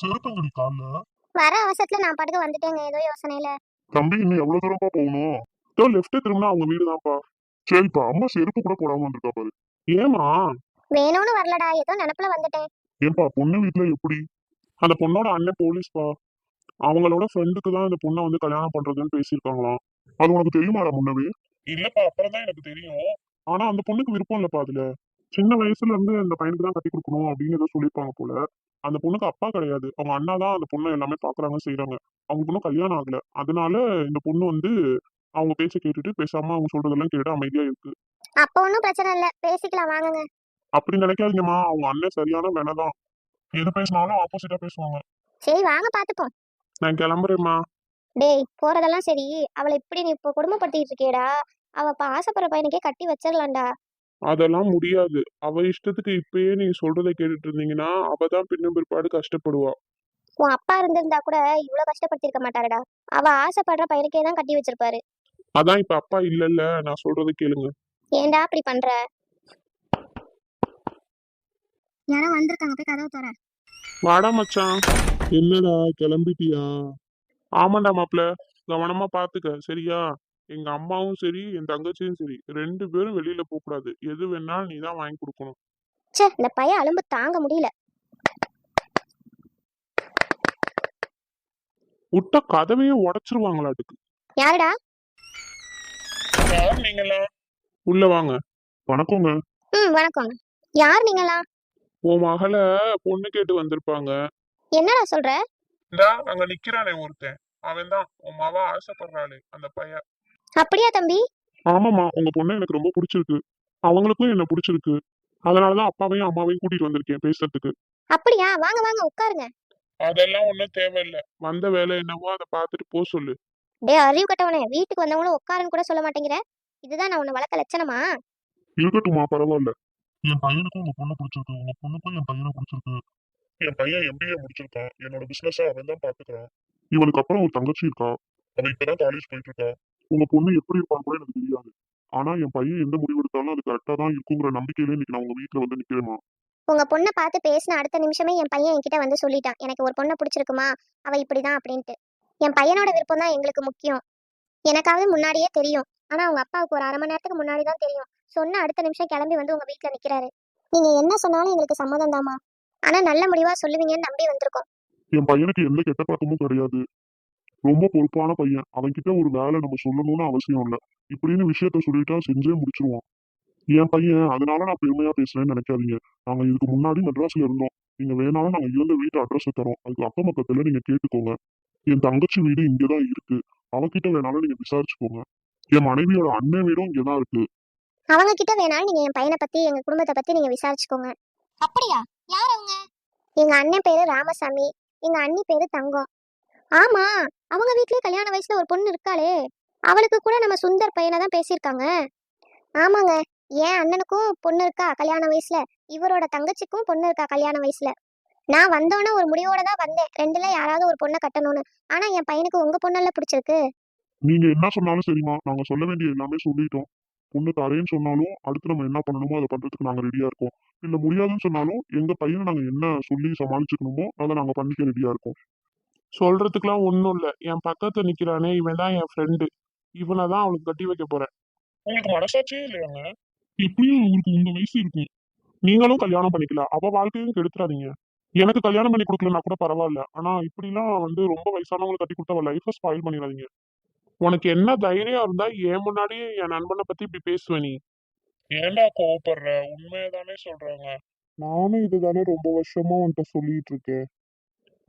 செருப்பங்கடி கால்ல. வர அவசரத்துல நான் பாட்டுக்கு வந்துட்டேங்க ஏதோ யோசனையில. தம்பி இன்னும் எவ்வளவு தூரம்ப்பா போகணும்? இதோ லெஃப்ட் திரும்பினா அவங்க வீடு தான்ப்பா. சரிப்பா அம்மா செருப்பு கூட போடாம வந்திருக்கா பாரு. ஏமா வேணும்னு வரலடா ஏதோ நினப்புல வந்துட்டேன். ஏன்பா பொண்ணு வீட்டுல எப்படி? அந்த பொண்ணோட அண்ணன் போலீஸ்ப்பா. அவங்களோட ஃப்ரெண்டுக்கு தான் இந்த பொண்ணை வந்து கல்யாணம் பண்றதுன்னு பேசியிருக்காங்களாம். அது உனக்கு தெரியுமாடா முன்னவே? இல்லப்பா அப்புறம் தான் எனக்கு தெரியும். ஆனா அந்த பொண்ணுக்கு விருப்பம் இல்லப்பா அதுல. சின்ன வயசுல இருந்து அந்த பையனுக்கு தான் கட்டி கொடுக்கணும் அப்படின்னு ஏதோ சொல்லியிருப்பாங்க போல. அந்த பொண்ணுக்கு அப்பா கிடையாது. அவங்க அண்ணா தான் அந்த பொண்ணை எல்லாமே பாக்குறாங்க செய்றாங்க. அவங்களுக்கு இன்னும் கல்யாணம் ஆகல. அதனால இந்த பொண்ணு வந்து அவங்க பேச்ச கேட்டுட்டு பேசாம அவங்க சொல்றதெல்லாம் கேட்டு அமைதியா இருக்கு. அப்போ ஒன்றும் பிரச்சனை இல்லை. பேசிக்கலாம் வாங்குங்க. அப்படி நினைக்காதீங்கம்மா. அவங்க அண்ணன் சரியான வேணதான் எது பேசினாலும் ஆப்போசிட்டா பேசுவாங்க. சரி வாங்க பார்த்துப்போம் நான் கிளம்புறேம்மா. டேய் போறதெல்லாம் சரி. அவளை இப்படி நீ இப்போ குடும்பப்படுத்திட்டு இருக்கேடா அவ இப்ப ஆசைப்படுற பையனுக்கே கட்டி வச்சிடலாம்டா. அதெல்லாம் முடியாது. அவ இஷ்டத்துக்கு இப்பயே நீங்க சொல்றதை கேட்டுட்டு இருந்தீங்கன்னா அவ தான் பின்னும் பிற்பாடு கஷ்டப்படுவா. உன் அப்பா இருந்திருந்தா கூட இவ்வளவு கஷ்டப்படுத்திருக்க மாட்டாருடா. அவ ஆசைப்படுற பையனுக்கே தான் கட்டி வச்சிருப்பாரு. அதான் இப்ப அப்பா இல்லல்ல நான் சொல்றதை கேளுங்க. ஏன்டா அப்படி பண்ற? யாரோ வந்திருக்காங்க போய் கதவை தர வாடா மச்சான். என்னடா கிளம்பிட்டியா? ஆமாண்டா மாப்ள கவனமா பாத்துக்க சரியா? எங்க அம்மாவும் சரி என் தங்கச்சியும் சரி ரெண்டு பேரும் வெளியில போக கூடாது எது வேணாலும் நீ தான் வாங்கி கொடுக்கணும். ச்சே இந்த பையன் அலும்பு தாங்க முடியல. விட்ட கதவையே உடைச்சிருவாங்களாட்டுக்கு. யாருடா? யார் நீங்களா? உள்ள வாங்க. வணக்கங்க. ம் வணக்கம் யார் நீங்களா? உன் மகளை பொண்ணு கேட்டு வந்திருப்பாங்க. என்னடா சொல்ற? இந்தா அங்க நிக்கிறானே ஒருத்தன். அவன் தான் உன் மாவா ஆசைப்படுறாளே அந்த பையன். அப்படியா தம்பி? ஆமாமா உங்க பொண்ணு எனக்கு ரொம்ப பிடிச்சிருக்கு. அவங்களுக்கும் என்ன பிடிச்சிருக்கு. அதனாலதான் அப்பாவையும் அம்மாவையும் கூட்டிட்டு வந்திருக்கேன் பேசுறதுக்கு. அப்படியா? வாங்க வாங்க உட்காருங்க. அதெல்லாம் ஒண்ணும் தேவையில்லை. வந்த வேலை என்னவோ அதை பார்த்துட்டு போ சொல்லு. டேய் அறிவு கட்டவனே. வீட்டுக்கு வந்தவங்களும் உட்காருன்னு கூட சொல்ல மாட்டேங்கிற. இதுதான் நான் உன்னை வளர்க்க லட்சணமா? இருக்கட்டுமா பரவாயில்ல. என் பையனுக்கும் உங்க பொண்ணு பிடிச்சிருக்கு. உங்க பொண்ணுக்கும் என் பையனை பிடிச்சிருக்கு. என் பையன் எம்பிஏ முடிச்சிருக்கான். என்னோட பிசினஸா அவன் தான் பாத்துக்கிறான். இவனுக்கு அப்புறம் ஒரு தங்கச்சி இருக்கா? அவன் இப்பதான் காலேஜ் போயிட்டு இருக்கா. உங்க பொண்ணு எப்படி இருப்பான்னு கூட எனக்கு தெரியாது. ஆனா என் பையன் எந்த முடிவு எடுத்தாலும் அது கரெக்டா தான் இருக்குங்கிற நம்பிக்கையில இன்னைக்கு நான் உங்க வீட்டுல வந்து நிக்கிறேமா உங்க பொண்ணை பார்த்து பேசின அடுத்த நிமிஷமே என் பையன் என்கிட்ட வந்து சொல்லிட்டான். எனக்கு ஒரு பொண்ணை பிடிச்சிருக்குமா? அவ இப்படிதான் அப்படின்ட்டு. என் பையனோட விருப்பம் தான் எங்களுக்கு முக்கியம். எனக்காவது முன்னாடியே தெரியும். ஆனா அவங்க அப்பாவுக்கு ஒரு அரை மணி நேரத்துக்கு முன்னாடி தான் தெரியும். சொன்ன அடுத்த நிமிஷம் கிளம்பி வந்து உங்க வீட்ல நிக்கிறாரு. நீங்க என்ன சொன்னாலும் எங்களுக்கு சம்மதம் தாமா ஆனா நல்ல முடிவா சொல்லுவீங்கன்னு நம்பி வந்திருக்கோம். என் பையனுக்கு எந்த கெட்ட பழக்கமும் கிடையாது. ரொம்ப பொறுப்பான பையன். அவன்கிட்ட ஒரு வேலை நம்ம சொல்லணும்னு அவசியம் இல்லை. இப்படின்னு விஷயத்த சொல்லிட்டா செஞ்சே முடிச்சிருவான். என் பையன் அதனால நான் பெருமையா பேசுறேன்னு நினைக்காதீங்க. நாங்க இதுக்கு முன்னாடி மெட்ராஸ்ல இருந்தோம். நீங்க வேணாலும் நாங்க இருந்த வீட்டு அட்ரஸ் தரோம். அதுக்கு அக்கம் பக்கத்துல நீங்க கேட்டுக்கோங்க. என் தங்கச்சி வீடு இங்கதான் இருக்கு. அவகிட்ட வேணாலும் நீங்க விசாரிச்சுக்கோங்க. என் மனைவியோட அண்ணன் வீடும் இங்கதான் இருக்கு. அவங்க கிட்ட வேணாலும் நீங்க என் பையனை பத்தி எங்க குடும்பத்தை பத்தி நீங்க விசாரிச்சுக்கோங்க. அப்படியா? யார் அவங்க? எங்க அண்ணன் பேரு ராமசாமி. எங்க அண்ணி பேரு தங்கம். ஆமா அவங்க வீட்லயே கல்யாண வயசுல ஒரு பொண்ணு இருக்காளே அவளுக்கு கூட நம்ம சுந்தர் பையனை தான் பேசியிருக்காங்க. ஆமாங்க என் அண்ணனுக்கும் பொண்ணு இருக்கா கல்யாண வயசுல இவரோட தங்கச்சிக்கும் பொண்ணு இருக்கா கல்யாண வயசுல. நான் வந்தோன்னே ஒரு முடிவோட தான் வந்தேன் ரெண்டுல யாராவது ஒரு பொண்ணை கட்டணும்னு. ஆனா என் பையனுக்கு உங்க பொண்ணெல்லாம் பிடிச்சிருக்கு நீங்க என்ன சொன்னாலும் சரிம்மா நாங்க சொல்ல வேண்டிய எல்லாமே சொல்லிட்டோம். பொண்ணு தரேன்னு சொன்னாலும் அடுத்து நம்ம என்ன பண்ணணுமோ அதை பண்றதுக்கு நாங்க ரெடியா இருக்கோம். இல்ல முடியாதுன்னு சொன்னாலும் எங்க பையனை நாங்க என்ன சொல்லி சமாளிச்சுக்கணுமோ அதை நாங்க பண்ணிக்க ரெடியா இருக்கோம். சொல்றதுக்குலாம் ஒண்ணும் இல்ல. என் பக்கத்துல நிக்கிறானே இவன் தான் என் ஃப்ரெண்டு இவனை தான் அவளுக்கு கட்டி வைக்க போறேன். உங்களுக்கு மனசாட்சியே இல்லையாங்க? எப்படியும் அவருக்கு உங்க வயசு இருக்கும். நீங்களும் கல்யாணம் பண்ணிக்கலாம். அவ வாழ்க்கையும் கெடுத்துறாதீங்க. எனக்கு கல்யாணம் பண்ணி கொடுக்கலனா கூட பரவாயில்ல. ஆனா இப்படிலாம் வந்து ரொம்ப வயசானவங்களை கட்டி கொடுத்து லைஃபை ஸ்பாயில் பண்ணிடாதீங்க உனக்கு என்ன தைரியம் இருந்தா என் முன்னாடியே என் நண்பனை பத்தி இப்படி பேசுவ நீ. ஏன்டா கோவப்படுற? உண்மையதானே சொல்றாங்க. நானும் இதுதானே ரொம்ப வருஷமா உன்கிட்ட சொல்லிட்டு இருக்கேன்.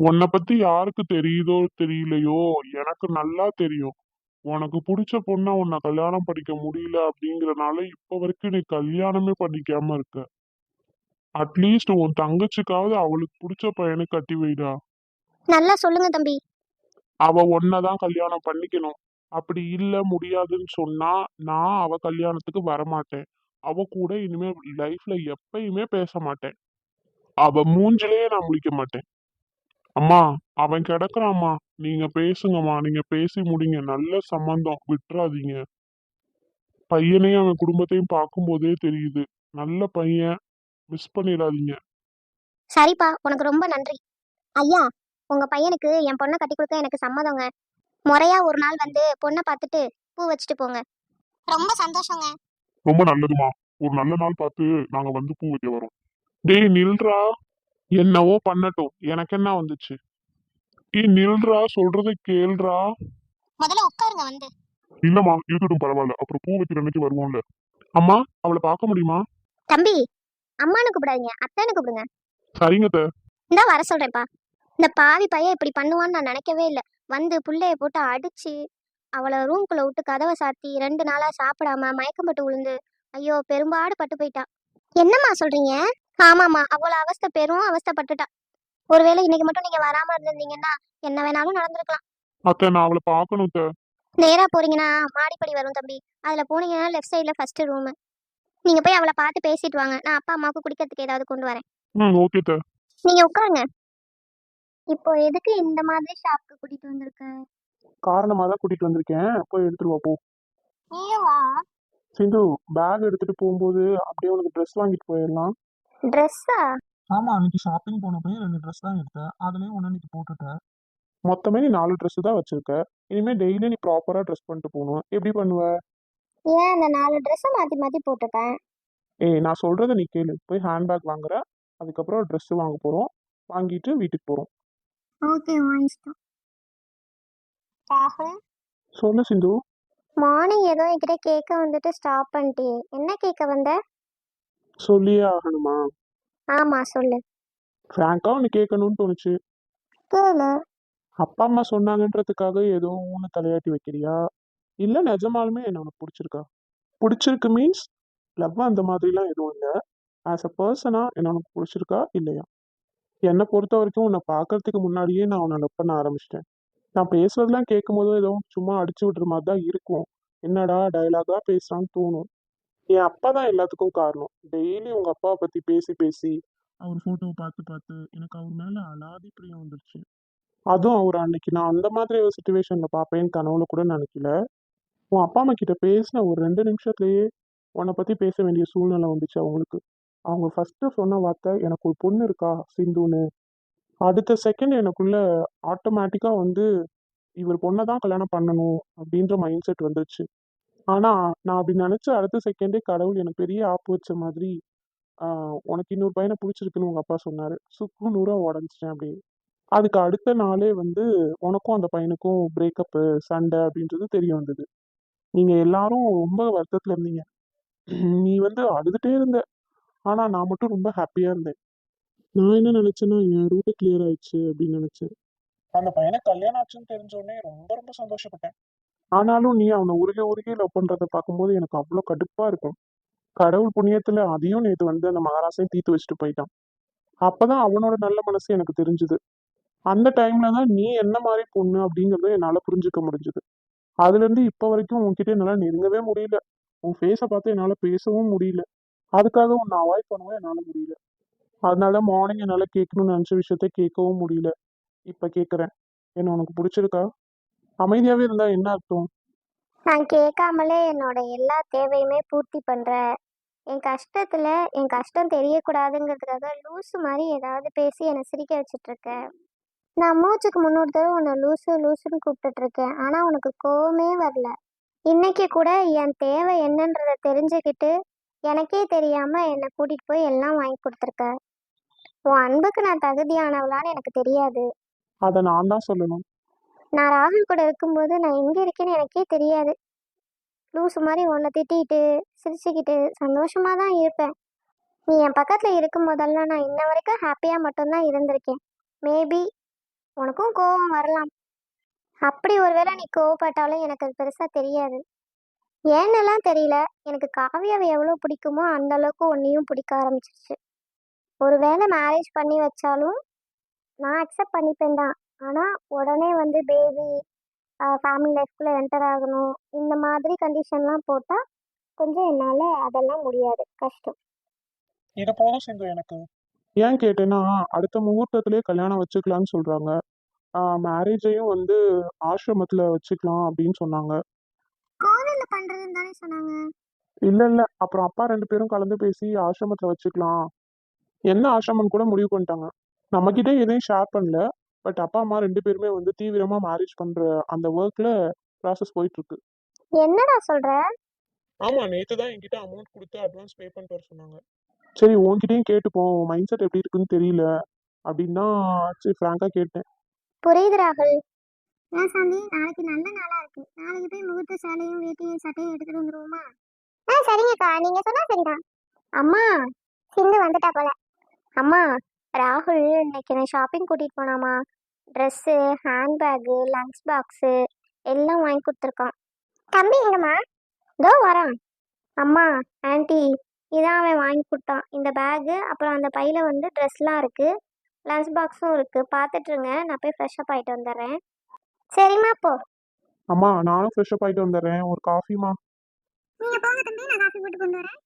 உன்னை பத்தி யாருக்கு தெரியுதோ தெரியலையோ? எனக்கு நல்லா தெரியும். உனக்கு பிடிச்ச பொண்ணை உன்னை கல்யாணம் பண்ணிக்க முடியல அப்படிங்கறனால இப்ப வரைக்கும் நீ கல்யாணமே பண்ணிக்காம இருக்க. அட்லீஸ்ட் உன் தங்கச்சிக்காவது அவளுக்கு பிடிச்ச பையனை கட்டி வைடா. நல்லா சொல்லுங்க தம்பி. அவ ஒன்னதான் கல்யாணம் பண்ணிக்கணும். அப்படி இல்ல முடியாதுன்னு சொன்னா நான் அவ கல்யாணத்துக்கு வரமாட்டேன். அவ கூட இனிமே லைஃப்ல எப்பயுமே பேச மாட்டேன். அவ மூஞ்சிலேயே நான் முழிக்க மாட்டேன். அம்மா அவன் கிடக்குறாம்மா. நீங்க பேசுங்கம்மா. நீங்க பேசி முடிங்க. நல்ல சம்பந்தம். விட்டுறாதீங்க. பையனையும் அவன் குடும்பத்தையும் பார்க்கும்போதே தெரியுது. நல்ல பையன். மிஸ் பண்ணிடாதீங்க. சரிப்பா. உனக்கு ரொம்ப நன்றி. ஐயா உங்க பையனுக்கு என் பொண்ணை கட்டி கொடுக்க எனக்கு சம்மதங்க. முறையா ஒரு நாள் வந்து பொண்ணை பார்த்துட்டு பூ வச்சுட்டு போங்க. ரொம்ப சந்தோஷங்க. ரொம்ப நல்லதுமா. ஒரு நல்ல நாள் பார்த்து நாங்க வந்து பூ வைக்க வரோம். டேய் நில்றா. என்னவோ பண்ணட்டும். எனக்கு என்ன வந்துச்சு? ஏய் நில்றா சொல்றதை கேள்றா. முதல்ல உட்காருங்க வந்து. இல்லம்மா இருக்கட்டும் பரவாயில்ல. அப்புறம் பூ வைக்கிற அன்னைக்கு வருவோம்ல. அம்மா அவளை பார்க்க முடியுமா? தம்பி அம்மானு கூப்பிடாதீங்க அத்தைன்னு கூப்பிடுங்க. சரிங்க அத்தை. இந்தா வர சொல்றேன்ப்பா. இந்த பாவி பையன் இப்படி பண்ணுவான்னு நான் நினைக்கவே இல்லை. வந்து புள்ளைய போட்டு அடிச்சு அவளை ரூம்குள்ள விட்டு கதவை சாத்தி ரெண்டு நாளா சாப்பிடாம மயக்கம் போட்டு விழுந்து ஐயோ பெரும்பாடு பட்டு போயிட்டா. என்னம்மா சொல்றீங்க? ஆமாம்மா. அவ்வளோ அவஸ்தை பெரும் அவஸ்தைப்பட்டுட்டா. ஒருவேளை இன்னைக்கு மட்டும் நீங்க வராம இருந்திருந்தீங்கன்னா என்ன வேணாலும் நடந்திருக்கலாம். அத்தை நான் அவளை பார்க்கணும் அத்தை. நேரா போறீங்கன்னா மாடிப்படி வரும் தம்பி. அதுல போனீங்கன்னா லெஃப்ட் சைடுல ஃபர்ஸ்ட் ரூம் நீங்க போய் அவளை பார்த்து பேசிட்டு வாங்க. நான் அப்பா அம்மாவுக்கு குடிக்கிறதுக்கு ஏதாவது கொண்டு வரேன். ம் ஓகே அத்தை. நீங்க உட்காருங்க. இப்போ எதுக்கு இந்த மாதிரி ஷாப்க்கு கூட்டிட்டு வந்திருக்க? காரணமா தான் கூட்டிட்டு வந்திருக்கேன். போய் எடுத்துட்டு வா போ. நீயும் வா சிந்து பேக் எடுத்துட்டு போகும்போது அப்படியே உனக்கு ட்ரெஸ் வாங்கிட்டு போயிடலாம். ட்ரெஸ்ஸா ஆமா அன்னைக்கு ஷாப்பிங் போனப்போ ரெண்டு ட்ரெஸ் தான் எடுத்தேன். அதுலயும் ஒன்று இன்னைக்கு போட்டுட்டேன். மொத்தமே நீ நாலு ட்ரெஸ் தான் வச்சிருக்க. இனிமே டெய்லி நீ ப்ராப்பரா ட்ரெஸ் பண்ணிட்டு போகணும். எப்படி பண்ணுவ? ஏன் அந்த நாலு ட்ரெஸ்ஸை மாத்தி மாத்தி போட்டுப்பேன் ஏய் நான் சொல்றத நீ கேளு. போய் ஹேண்ட்பேக் வாங்குற. அதுக்கப்புறம் ட்ரெஸ் வாங்க போறோம். வாங்கிட்டு வீட்டுக்கு போறோம். ஓகே வாங்கிட்டோம் ராகுல்? சொல்லு சிந்து. மார்னிங் ஏதோ என்கிட்ட கேட்க வந்துட்டு ஸ்டாப் பண்ணிட்டியே. என்ன கேட்க வந்த? சொல்லியே ஆகணுமா? ஆமா சொல்லு. ஃப்ராங்கா உனக்கு கேட்கணும்னு தோணுச்சு. கேளு. அப்பா அம்மா சொன்னாங்கன்றதுக்காக ஏதோ ஊன தலையாட்டி வைக்கிறியா? இல்ல நிஜமாலுமே என்ன உனக்கு பிடிச்சிருக்கா? பிடிச்சிருக்கு மீன்ஸ் லவ் அந்த மாதிரிலாம் எதுவும் இல்லை. ஆஸ் அ பர்சனா என்ன உனக்கு பிடிச்சிருக்கா? இல்லையா? என்னை பொறுத்த வரைக்கும் உன்னை பார்க்கறதுக்கு முன்னாடியே நான் உன்னை லவ் பண்ண ஆரம்பிச்சிட்டேன். நான் பேசுறதெல்லாம் கேட்கும் போது ஏதோ சும்மா அடிச்சு விடுற மாதிரி தான் இருக்கும். என்னடா டயலாகா பேசுறான்னு தோணும். என் அப்பா தான் எல்லாத்துக்கும் காரணம். டெய்லி உங்க அப்பாவை பத்தி பேசி பேசி. அவர் போட்டோவை பார்த்து பார்த்து எனக்கு அவர் மேல அலாதி பிரியம் வந்துருச்சு. அதுவும் அவர் அன்னைக்கு. நான் அந்த மாதிரி ஒரு சுச்சுவேஷன்ல பார்ப்பேன்னு கனவுல கூட நினைக்கல. உன் அப்பா அம்மா கிட்ட பேசின ஒரு ரெண்டு நிமிஷத்துலயே உன்னை பத்தி பேச வேண்டிய சூழ்நிலை வந்துச்சு அவங்களுக்கு. அவங்க ஃபர்ஸ்ட் சொன்ன வார்த்தை எனக்கு ஒரு பொண்ணு இருக்கா சிந்துன்னு? அடுத்த செகண்ட் எனக்குள்ள ஆட்டோமேட்டிக்கா வந்து இவர் பொண்ணை தான் கல்யாணம் பண்ணணும் அப்படின்ற மைண்ட் செட் வந்துருச்சு. ஆனா நான் அப்படி நினைச்ச அடுத்த செகண்டே கடவுள் எனக்கு பெரிய ஆப்பு வச்ச மாதிரி உனக்கு இன்னொரு பையனை பிடிச்சிருக்குன்னு உங்க அப்பா சொன்னாரு. சுக்கு நூறா உடஞ்சிட்டேன் அப்படியே. அதுக்கு அடுத்த நாளே வந்து உனக்கும் அந்த பையனுக்கும் பிரேக்கப்பு சண்டை அப்படின்றது தெரிய வந்தது. நீங்க எல்லாரும் ரொம்ப வருத்தத்துல இருந்தீங்க. நீ வந்து அழுதுகிட்டே இருந்த. ஆனா நான் மட்டும் ரொம்ப ஹாப்பியா இருந்தேன். நான் என்ன நினைச்சேன்னா என் ரூட்டு கிளியர் ஆயிடுச்சு அப்படின்னு நினைச்சேன். அந்த பையனை கல்யாணம் ஆச்சுன்னு தெரிஞ்ச உடனே ரொம்ப ரொம்ப சந்தோஷப்பட்டேன். ஆனாலும் நீ அவனை உருகி உருகி லவ் பண்றதை பார்க்கும்போது எனக்கு அவ்வளோ கடுப்பா இருக்கும். கடவுள் புண்ணியத்துல அதையும் நேத்து வந்து அந்த மகாராசையும் தீர்த்து வச்சுட்டு போயிட்டான். அப்பதான் அவனோட நல்ல மனசு எனக்கு தெரிஞ்சுது. அந்த டைம்ல தான் நீ என்ன மாதிரி பொண்ணு அப்படிங்கறத என்னால புரிஞ்சுக்க முடிஞ்சுது. அதுல இருந்து இப்ப வரைக்கும் உன்கிட்ட என்னால நெருங்கவே முடியல. உன் ஃபேஸை பார்த்து என்னால பேசவும் முடியல. அதுக்காக உன்னை அவாய்ட் பண்ணவும் என்னால முடியல. அதனால மார்னிங் என்னால கேட்கணும்னு நினைச்ச விஷயத்த கேட்கவும் முடியல. இப்ப கேக்குறேன். என்ன உனக்கு பிடிச்சிருக்கா? அமைதியாவே இருந்தா என்ன அர்த்தம்? நான் கேட்காமலே என்னோட எல்லா தேவையுமே பூர்த்தி பண்ற. என் கஷ்டத்துல என் கஷ்டம் தெரியக்கூடாதுங்கிறதுக்காக லூசு மாதிரி ஏதாவது பேசி என்னை சிரிக்க வச்சிட்டு இருக்க நான் மூச்சுக்கு முன்னூறு தடவை உன்னை லூசு லூசுன்னு கூப்பிட்டுட்டு இருக்கேன் ஆனா உனக்கு கோவமே வரல. இன்னைக்கு கூட என் தேவை என்னன்றத தெரிஞ்சுக்கிட்டு எனக்கே தெரியாம என்னை கூட்டிட்டு போய் எல்லாம் வாங்கி கொடுத்துருக்க. உன் அன்புக்கு நான் தகுதியானவளான்னு எனக்கு தெரியாது. அதை நான் தான் சொல்லணும். நான் ராகுல் கூட இருக்கும்போது நான் எங்கே இருக்கேன்னு எனக்கே தெரியாது. லூசு மாதிரி உன்னை திட்டிட்டு சிரிச்சுக்கிட்டு சந்தோஷமாக தான் இருப்பேன். நீ என் பக்கத்தில் இருக்கும் போதெல்லாம் நான் இன்ன வரைக்கும் ஹாப்பியாக மட்டும்தான் இருந்திருக்கேன். மேபி உனக்கும் கோவம் வரலாம். அப்படி ஒருவேளை நீ கோவப்பட்டாலும் எனக்கு அது பெருசாக தெரியாது. ஏன்னெல்லாம் தெரியல எனக்கு காவியாவை எவ்வளோ பிடிக்குமோ அந்த அளவுக்கு உன்னையும் பிடிக்க ஆரம்பிச்சிருச்சு. ஒருவேளை மேரேஜ் பண்ணி வச்சாலும் நான் அக்செப்ட் பண்ணிப்பேன் தான். ஆனால் உடனே வந்து பேபி ஃபேமிலி லைஃப்குள்ளே என்டர் ஆகணும். இந்த மாதிரி கண்டிஷன்லாம் போட்டால் கொஞ்சம் என்னால் அதெல்லாம் முடியாது. கஷ்டம். இது போதும் சிந்து எனக்கு? ஏன் கேட்டேன்னா அடுத்த முகூர்த்தத்திலே கல்யாணம் வச்சுக்கலாம்னு சொல்றாங்க. மேரேஜையும் வந்து ஆசிரமத்துல வச்சுக்கலாம் அப்படின்னு சொன்னாங்க. கோவிலில் பண்ணுறதுன்னு தானே சொன்னாங்க. இல்ல இல்ல. அப்புறம் அப்பா ரெண்டு பேரும் கலந்து பேசி ஆசிரமத்துல வச்சுக்கலாம். என்ன ஆசிரமம் கூட முடிவு பண்ணிட்டாங்க. நம்ம கிட்ட எதையும் ஷேர் பண்ணல. பட் அப்பா அம்மா ரெண்டு பேருமே வந்து தீவிரமா மேரேஜ் பண்ற அந்த ஒர்க்ல ப்ராசஸ் போயிட்டு இருக்கு என்னடா சொல்ற? ஆமா நேத்து தான் என்கிட்ட அமௌண்ட் கொடுத்து அட்வான்ஸ் பே பண்ணிட்டு வர சொன்னாங்க. சரி உன்கிட்டயும் கேட்டுப்போம் மைண்ட் செட் எப்படி இருக்குன்னு தெரியல அப்படின்னா சரி ஃப்ராங்கா கேட்டேன். புரியுது ராகுல். ஏன் சாந்தி நாளைக்கு நல்ல நாளா இருக்கு. நாளைக்கு போய் முகூர்த்த சேலையும் வேட்டியும் சட்டையும் எடுத்துட்டு வந்துருவோமா? ஆ சரிங்கக்கா. நீங்க சொன்னா சரிதான். அம்மா சிந்து வந்துட்டா போல. அம்மா ராகுல் இன்னைக்கு என்ன ஷாப்பிங் கூட்டிட்டு போனாமா? ட்ரெஸ்ஸு ஹேண்ட்பேக்கு லஞ்ச் பாக்ஸு எல்லாம் வாங்கி கொடுத்துருக்கான். தம்பி எங்கம்மா? இதோ வரான். அம்மா ஆன்ட்டி இதான் அவன் வாங்கி கொடுத்தான். இந்த பேகு அப்புறம் அந்த பையில வந்து ட்ரெஸ்லாம் இருக்கு. லஞ்ச் பாக்ஸும் இருக்கு. பார்த்துட்டு இருங்க. நான் போய் ஃப்ரெஷ் அப் ஆயிட்டு வந்துடுறேன். சரிம்மா போ. அம்மா நானும் ஃப்ரெஷ் அப் ஆயிட்டு வந்துடுறேன். ஒரு காஃபிமா நீங்க போங்க தம்பி. நான் காஃபி போட்டு கொண்டு வரேன்.